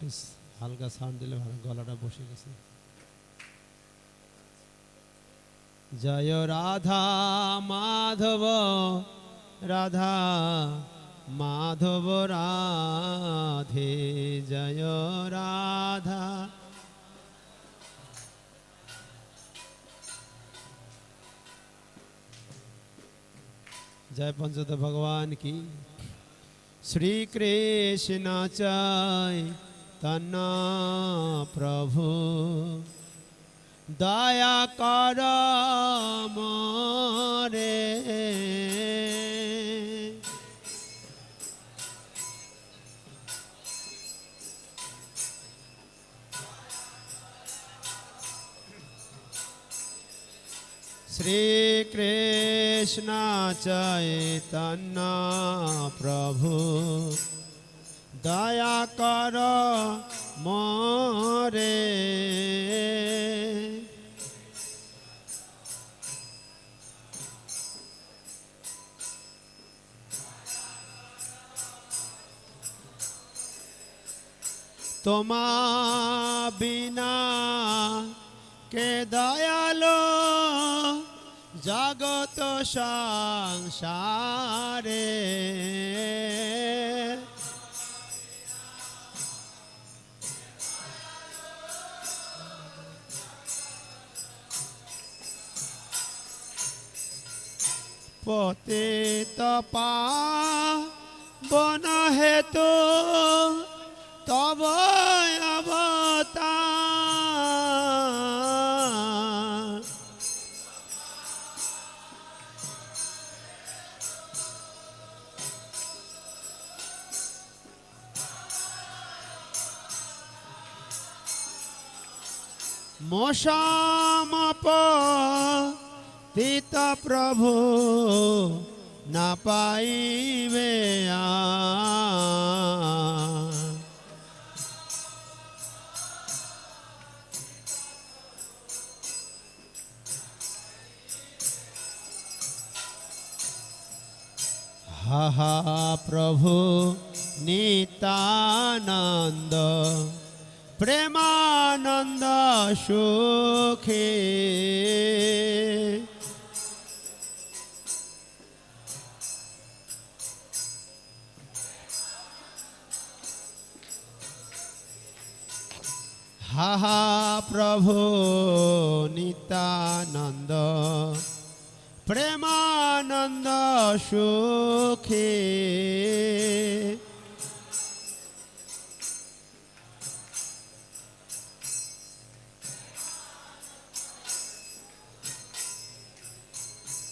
একটু হালকা সাউন্ড দিলে গলাটা বসে গেছে। জয় রাধা মাধব রাধা মাধব, রাধে, জয় রাধা। জয় পঞ্চত ভগবান কি? শ্রী কৃষ্ণ তন্না প্রভু দয়া কর মরে শ্রী কৃষ্ণ চৈতন্য প্রভু দয়া কর মরে। তোমা বিনা কে দয়ালো জগত সংসারে। পতিত পাবন হেতু তব অবতার। মশামপ তিত প্রভু না পাইবে আর। হা হা প্রভু নিতানন্দ প্রেমানন্দ সুখে হা হা প্রভু নিতানন্দ প্রেমানন্দ সুখে।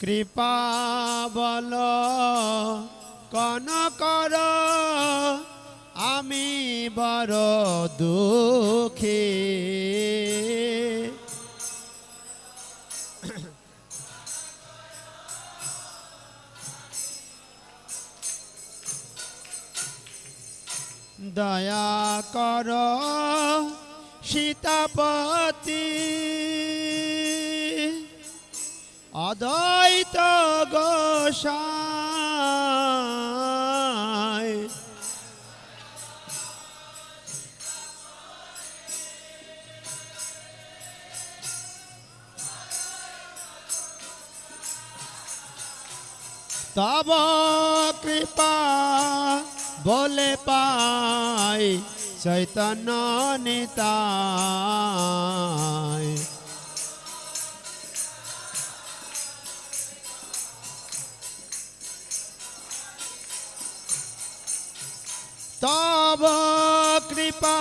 কৃপা বল কন কর আমি বড় দুঃখী। দয়া কর সীতাপতি। অদ্বৈত গোসাই তব কৃপা বলে পাই চৈতন্য নিতাই। তব কৃপা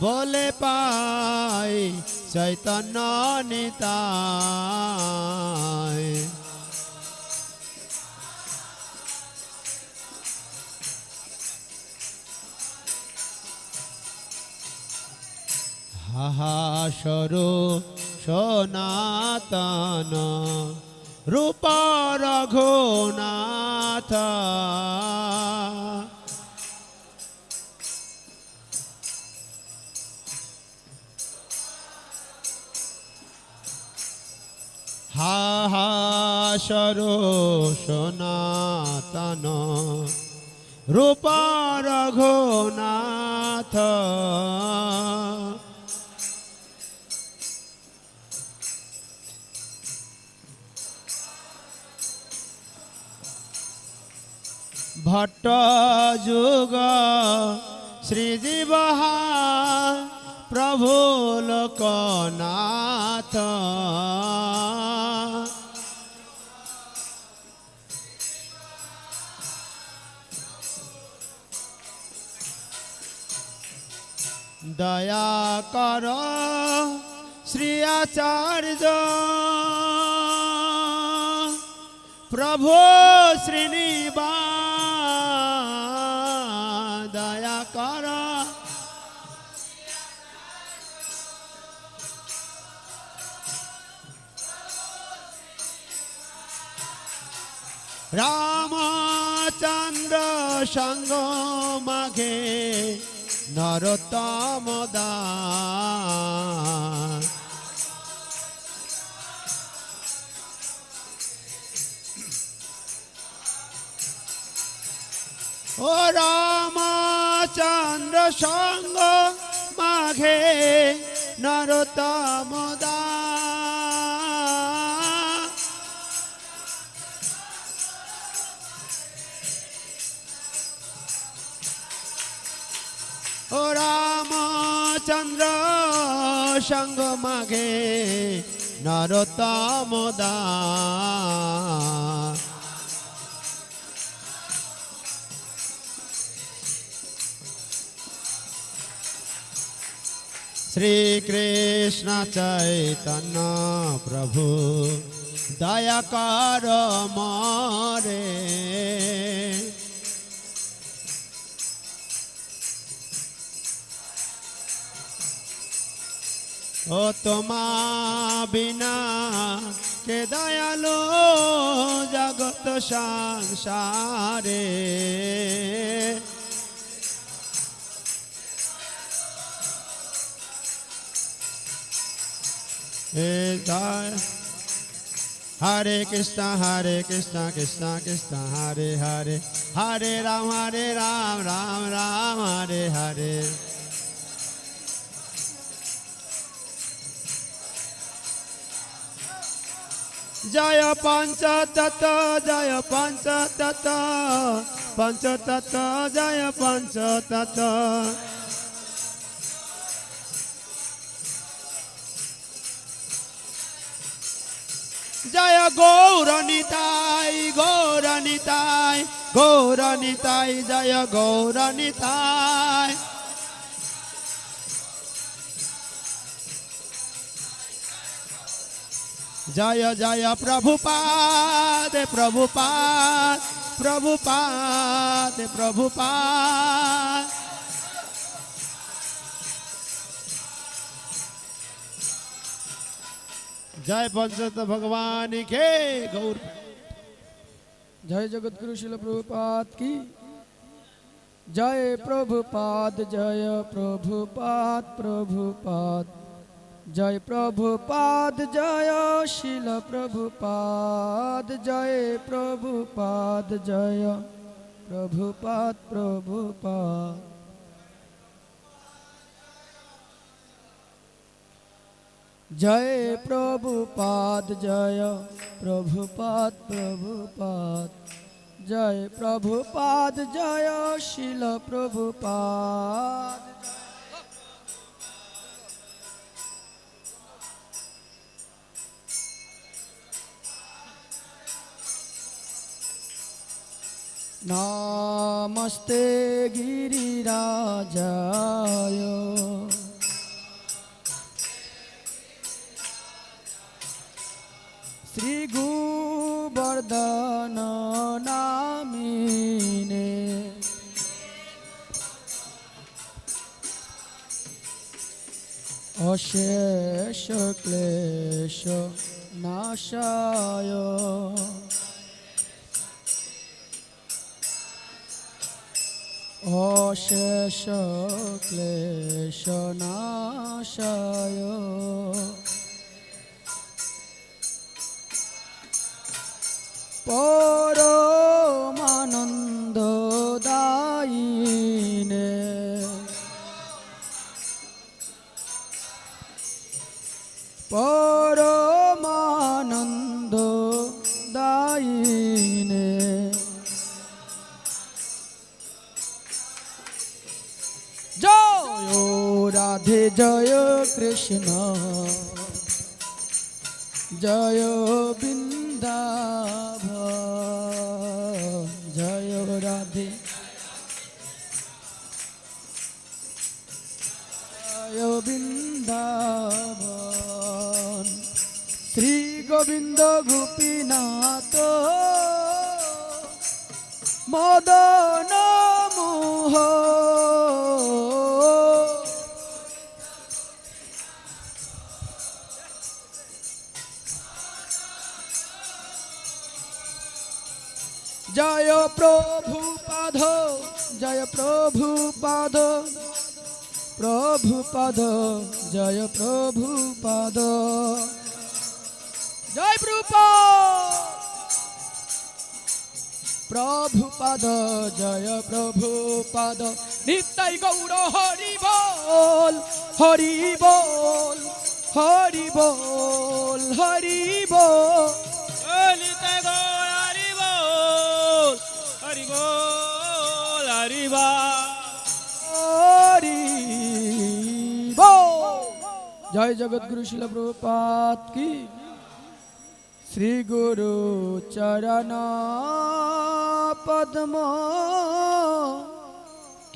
বলে পাই চৈতন্য নিতাই। হাহাসর সনাতন রূপ রঘুনাথ হাহাসর সনাতন রূপ রঘুনাথ ভট্ট যুগ শ্রীজীব প্রভু লোকনাথ। দয়া কর শ্রী আচার্য। প্রভু শ্রীনিবা রামচন্দ্র সঙ্গ মাঘে নরতম ও রামচন্দ্র সঙ্গ মাঘে নরতম দান রামচন্দ্র সঙ্গ মাঘে নরতম শ্রীকৃষ্ণ চৈতন্য প্রভু দয়া কর মরে। ও তোমা বিনা কে দয়ালো জগত সংসারে। হে হরে কৃষ্ণ হরে কৃষ্ণ কৃষ্ণ কৃষ্ণ, হরে হরে। হরে রাম হরে রাম রাম রাম, হরে হরে। জয় পঞ্চতত জয় পঞ্চতত পঞ্চতত জয় পঞ্চতত জয় গৌরনিতাই গৌরনিতাই গৌরনিতাই জয় গৌরনিতাই জয় জয় প্রভুপাদ প্রভুপাদ প্রভুপাদ প্রভুপাদ জয় পঞ্চত ভগবান কে গৌর জয় জগৎগুরু শিল প্রভুপাদ কি জয় প্রভুপাদ জয় প্রভুপাদ প্রভুপাদ জয় প্রভুপাদ জয় শিল প্রভুপাদ জয় প্রভুপাদ জয় প্রভুপাদ প্রভুপাদ জয় প্রভুপাদ জয় প্রভুপাদ প্রভুপাদ জয় প্রভুপাদ জয় শিল প্রভুপাদ নমস্তে গিরিরাজায় শ্রী গোবর্ধন নামিনে অশেষ ক্লেশ নাশায় অশেষ ক্লেশ নাশায় রাধে জয় কৃষ্ণ। জয় বৃন্দাভ জয় রাধে। জয় বৃন্দাবন। শ্রী গোবিন্দ গোপীনাথ। মদন মোহ। জয় প্রভু পাদ, জয় প্রভু পাদ প্রভু পাদ, জয় প্রভু পাদ। জয় প্রভু প্রভু পাদ, জয় প্রভু পাদ। নিতাই গৌর হরি বল হরি বল হরি বল হরি বল। বল হরি বল হরি বল জয় জগৎগুরু শিল প্রপাত কি। শ্রী গুরু চরণ পদ্ম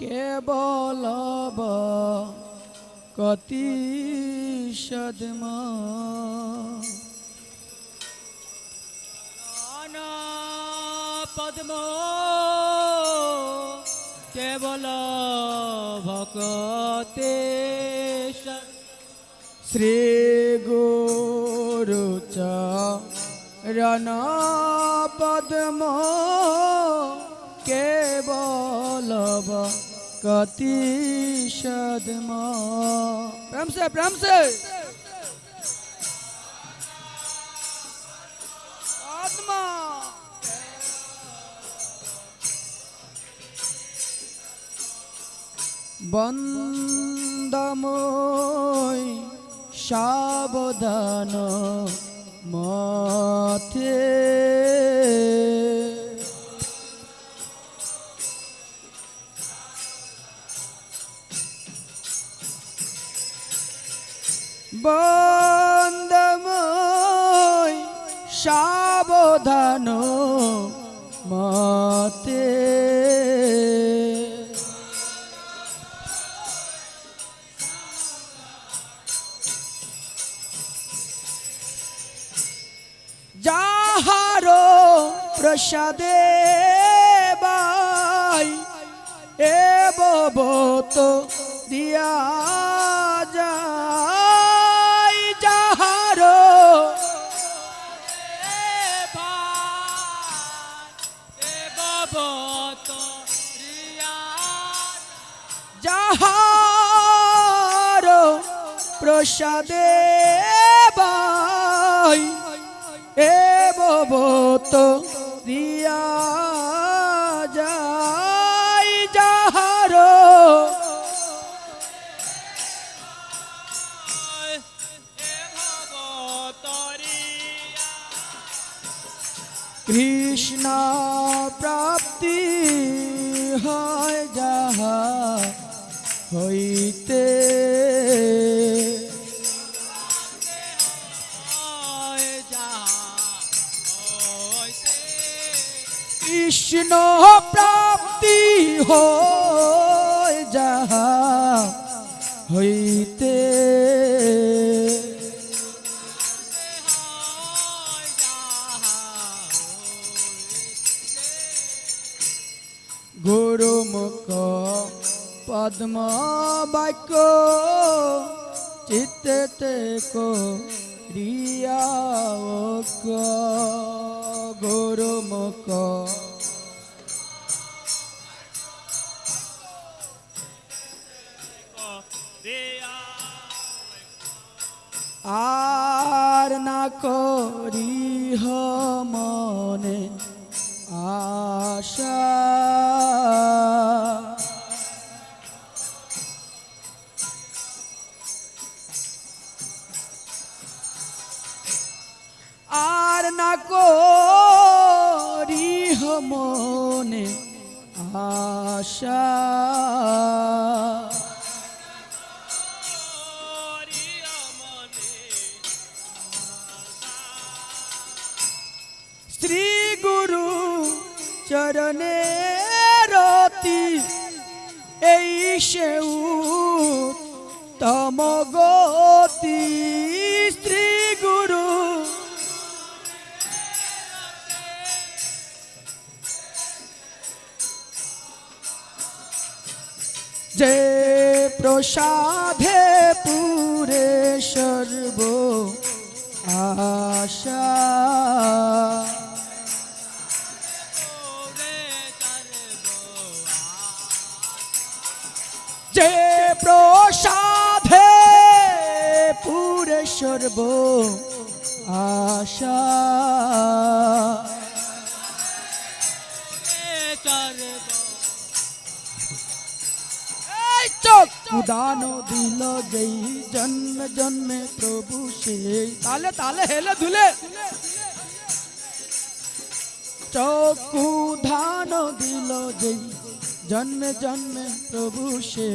কেবল কতি সদম। পদ্ম ভকতেশ শ্রী গুরু চরণ পদ্ম কেবলব কতি সদম। প্রেম সে প্রেম সে। বন্দময় সাবধান মতে ববত দিয়া যায় যাহার। যাহার প্রসাদে বাই এ ববত প্রাপ্তি হয় যাহা হইতে। কৃষ্ণ প্রাপ্তি হয় যাহা হইতে। পদ্ম বাক্য চিত্তে কো রিয়া আর না করি মনে আশা। না করি মনে আশা। শ্রী গুরু চরণে রতি এই সেউ প্রসাদে পুরে সর্ব আশা। যে প্রসাদে পুরে সর্ব আশা। উদান দিল যেই জন্ম জন্মে প্রভু সেই। তালে তালে হেলে ধুলে। চক্ষু ধান দিল যেই জন্মে জন্মে প্রভু সে।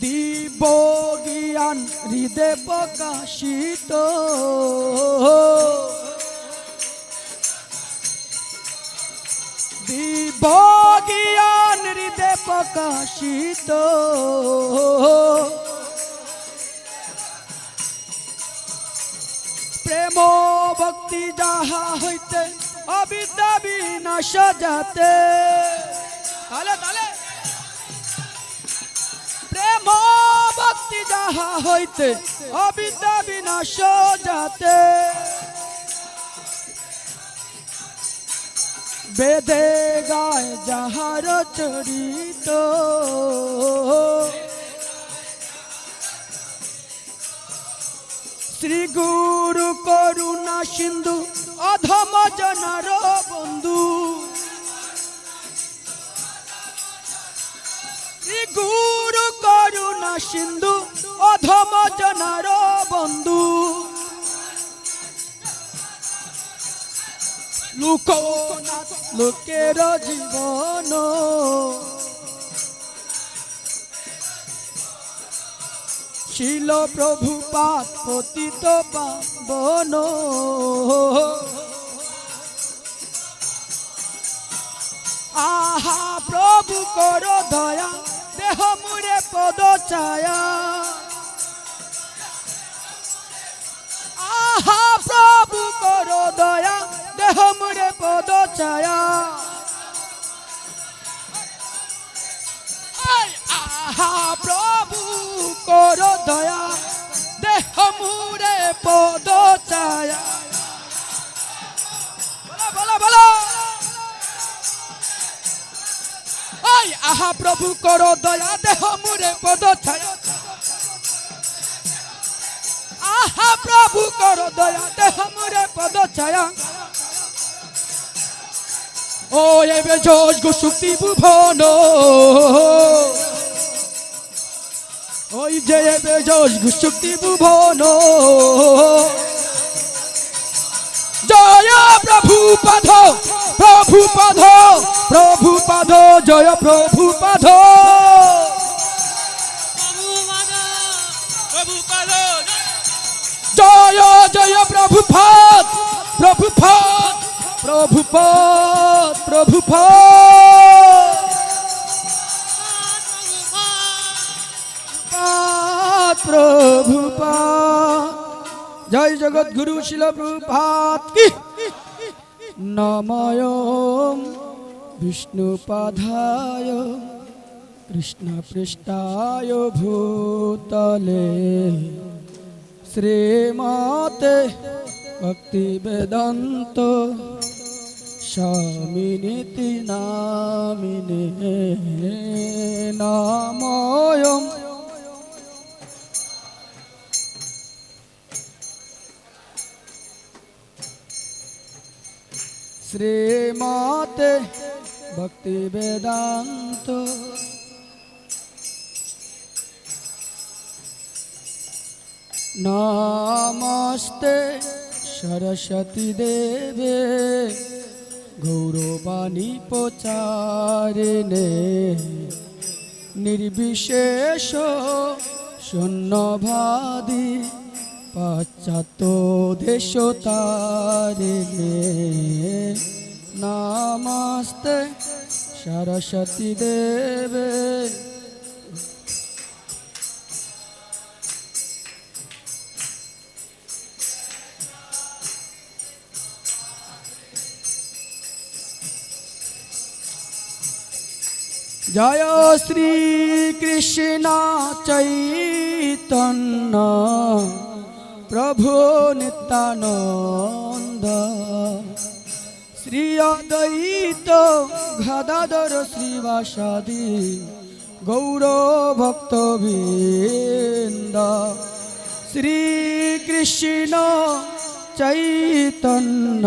দিব জ্ঞান হৃদে প্রকাশিত। প্রকাশিত। প্রেম ভক্তি যাহা হইতে, অবিদ্যা বিনাশ যাতে। তালে তালে। প্রেম ভক্তি যাহা হইতে, অবিদ্যা বিনাশ যাতে। বেদে গায় যাহার চরিত। শ্রী গুরু করুণা সিন্ধু, অধম জনার বন্ধু। শ্রী গুরু করুণা সিন্ধু, অধম জনার বন্ধু। লোকনাথ লোকের জীবন। শিল প্রভু পাত, পতিত পাবন। আহা, প্রভু কর দয়া, দেহ মুরে পদ ছায়া। আহা, প্রভু কর দয়া ছায়া আয় আহা প্রভু কর দয়া দেহ মুরে পদ ছায়া বলো বলো বলো আহা প্রভু কর দয়া দেহ মুরে পদ ছায়া আহা প্রভু কর দয়া দেহ মুরে পদ ছায়া এবে যোজ গো শক্তি ভুবন। ওই যে এবে যোজ গো শক্তি ভুবন। জয় প্রভু পাধ প্রভু পাধ প্রভু পাধ জয় প্রভু পাধ জয় জয় প্রভু পাদ প্রভু পাদ। প্রভু প্রভু প্রভু জয় জগৎ গুরু শিল প্রভাত নময় বিষ্ণু পাধায়, কৃষ্ণ পৃষ্ঠায় ভূতলে। শ্রীমতে ভক্তি বেদান্ত স্বামিনীতি নামিনে নাময় শ্রীমতে ভক্তি বেদান্ত নমস্তে সরস্বতী দেবে। গৌরবাণী প্রচারিণে নির্বিশেষ শূন্যভাদি পাশ্চাত্য দেশতারিণে নামাস্তে সরস্বতী দেবে। জয় শ্রী কৃষ্ণ চৈতন্য। প্রভু নিত্যানন্দ। শ্রী অদ্বৈত গদাধর শ্রীবাসাদি গৌর ভক্তবৃন্দ। শ্রী কৃষ্ণ চৈতন্য।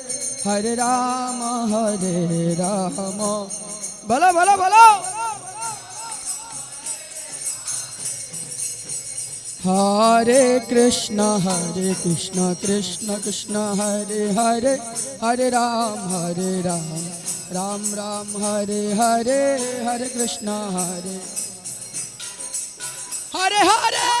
হরে রাম হরে রাম। বলো বলো বলো। হরে কৃষ্ণ হরে কৃষ্ণ কৃষ্ণ কৃষ্ণ, হরে হরে হরে রাম হরে রাম। রাম রাম, হরে হরে হরে কৃষ্ণ, হরে। হরে হরে।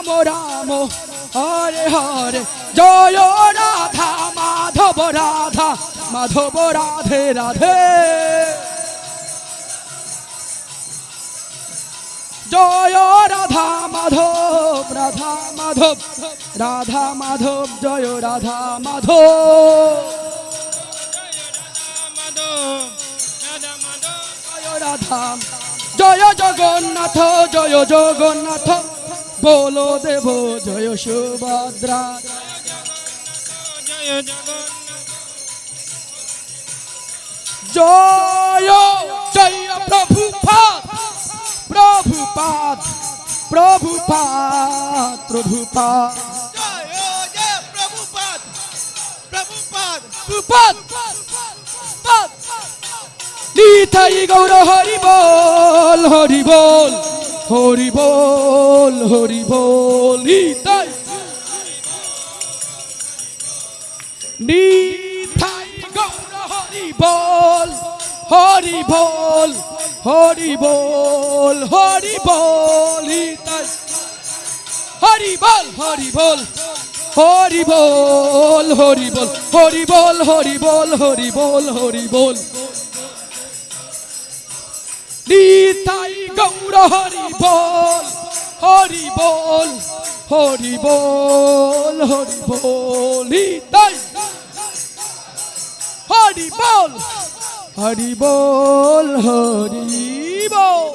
রাম রাম হরে হরে জয় রাধা মাধব রাধা মাধব রাধে রাধে জয় রাধা মাধব রাধা মাধব রাধা মাধব জয় রাধা মাধব রাধা জয় জগন্নাথ জয় জগন্নাথ বলো দেব জয় সুভদ্রা। জয় জয় প্রভুপাদ প্রভুপাদ প্রভুপাদ প্রভুপাদ প্রভুপাদ পাদ। নিতাই গৌর হরি বল হরি বল। হরি বল হরি বল নিতাই নিতাই গৌর হরি বল হরি বল হরি বল হরি বল নিতাই হরি বল হরি বল হরি বল হরি বল হরি বল হরি বল হরি বল হরি বল নিতাই গৌর, হরি বল হরি বল হরি বল হরি বল, নিতাই, হরি বল হরি বল হরি বল।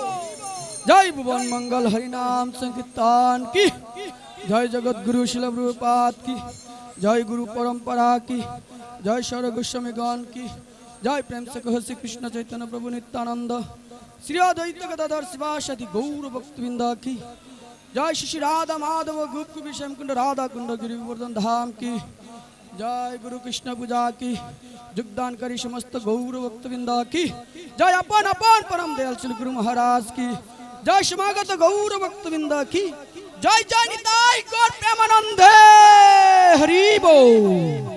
জয় ভুবন মঙ্গল, হরি নাম সংকীর্তন কি? জয় জগৎ গুরু শিল রূপাত কি? জয় গুরু পরম্পরা কি? জয় সৌর গোস্বামীগণ কি? জয় প্রেম সে কহ শ্রীকৃষ্ণ চৈতন্য প্রভু নিত্যানন্দ। श्री अद्वैत गदाधर शिवाशति गौर भक्तवृंद की। जय श्री राधा माधव गुप्त विषम कुंड राधा कुंड गिरिवर्धन धाम की। जय गुरु कृष्ण पूजा की। योगदान करी समस्त गौर भक्तवृंद की। जय अपन अपन परम दयाल श्री गुरु महाराज की। जय समागत गौर भक्तवृंद की। जय जय निताई गौर प्रेमानंदे, हरि बोल।